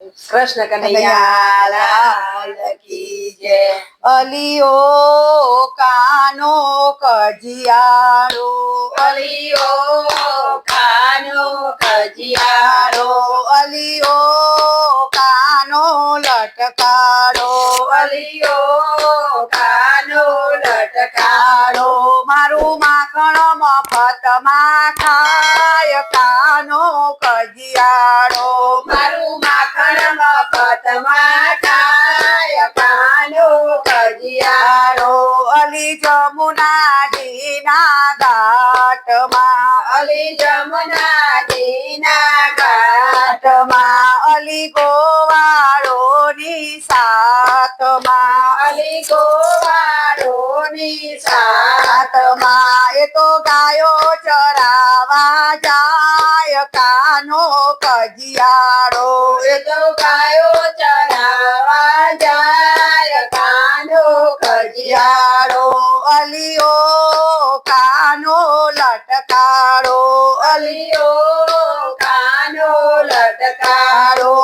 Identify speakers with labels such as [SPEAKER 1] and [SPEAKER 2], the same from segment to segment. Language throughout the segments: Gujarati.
[SPEAKER 1] કૃષ્ણ કનૈયા કી જય
[SPEAKER 2] અલિયો કાનો કજિયાળો
[SPEAKER 1] અલિયો કાનો કજિયારો
[SPEAKER 2] અલિયો કાનો લટકાળો
[SPEAKER 1] અલિયો કાનો લટકારો.
[SPEAKER 2] કાળો મારું માખણ મફતમાં ઘાટમાં
[SPEAKER 1] અલી જમના દીના ઘાટ
[SPEAKER 2] ઘાટમાં અલી ગોવાળોની સાતમાં.
[SPEAKER 1] અલી ગોવાળોની સાથ
[SPEAKER 2] સાતમાં. એ તો ગાયો ચરાવા જાય કાનો કજિયાળો.
[SPEAKER 1] એ તો ગાયો ચરાવા જાય.
[SPEAKER 2] કાળો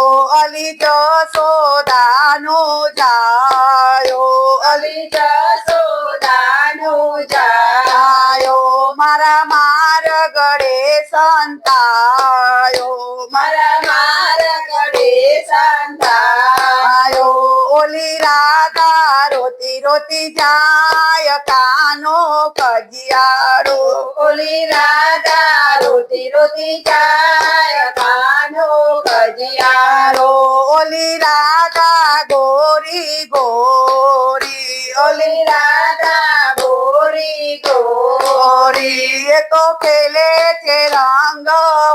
[SPEAKER 2] અલી જસોદાનો જાયો.
[SPEAKER 1] અલી જસોદાનો જા
[SPEAKER 2] જાયો. મારા માર ગળે સંતાયો.
[SPEAKER 1] મારા માર ગળે સંતા
[SPEAKER 2] આયો ઓલી રાધા રોતી રોતી જાય કાનો કજિયાળો
[SPEAKER 1] ઓલી રાધા રોતી રોતી જાય કાનો
[SPEAKER 2] ઓલી રાધા ગોરી ગોરી
[SPEAKER 1] ઓલી રાધા ગોરી ગોરી
[SPEAKER 2] ગોરી એ તો ખેલે છે રંગ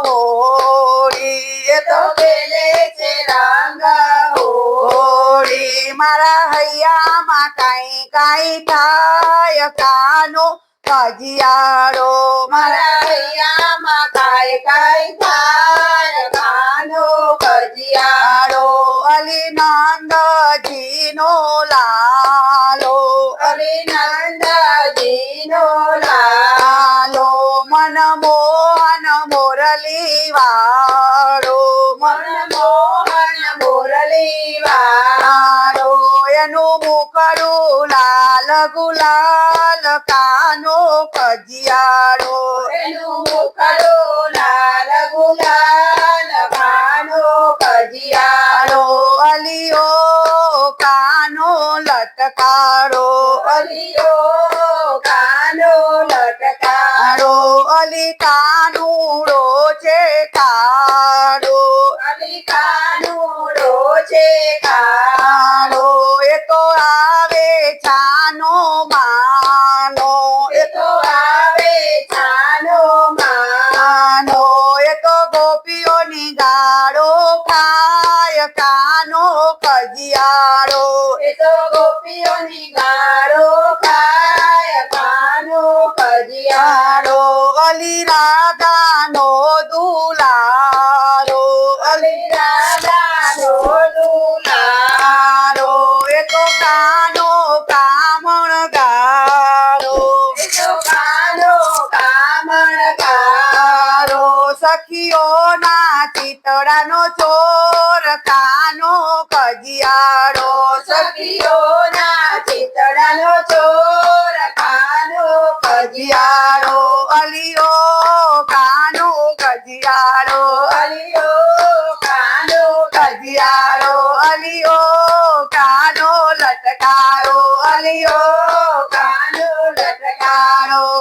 [SPEAKER 2] હોળી એ
[SPEAKER 1] તો
[SPEAKER 2] તો
[SPEAKER 1] પેલે છે રંગ હો
[SPEAKER 2] હોળી મારા હૈયામાં કાંઈ કાંઈ થાય કાનો કજિયાળો મારા
[SPEAKER 1] મારા
[SPEAKER 2] નંદજીનો લાલો
[SPEAKER 1] અલી નંદજીનો
[SPEAKER 2] લાલો મન મોહન મોરલી વાળો
[SPEAKER 1] મન મોહન મોરલી
[SPEAKER 2] વાળો એનું મુકડું લાલ ગુલાલ કાનો કજિયાળો લટકારો
[SPEAKER 1] અલીઓ કાનો લટકા
[SPEAKER 2] કાળો અલી કાનુડો છે કાળો
[SPEAKER 1] અલી કાનુડો છે
[SPEAKER 2] કાળો એ તો આવે છાનો માનો
[SPEAKER 1] એ તો આવે છાનો
[SPEAKER 2] માનો એ તો ગોપીઓની ગાળો ખાય કાનો કજિયાળો
[SPEAKER 1] એ તો
[SPEAKER 2] સખીઓના ચિતડાનો ચોર, કાનો કજિયાળો
[SPEAKER 1] સખીઓના ચિતડાનો ચોર, કાનો કજિયા
[SPEAKER 2] કજિયાળો અલિયો કાનો કજિયાળો
[SPEAKER 1] અલિયો કાનો
[SPEAKER 2] કજિયાળો અલિયો કાનો લટકારો. અલિયો
[SPEAKER 1] કાનો લટકારો.
[SPEAKER 2] કારો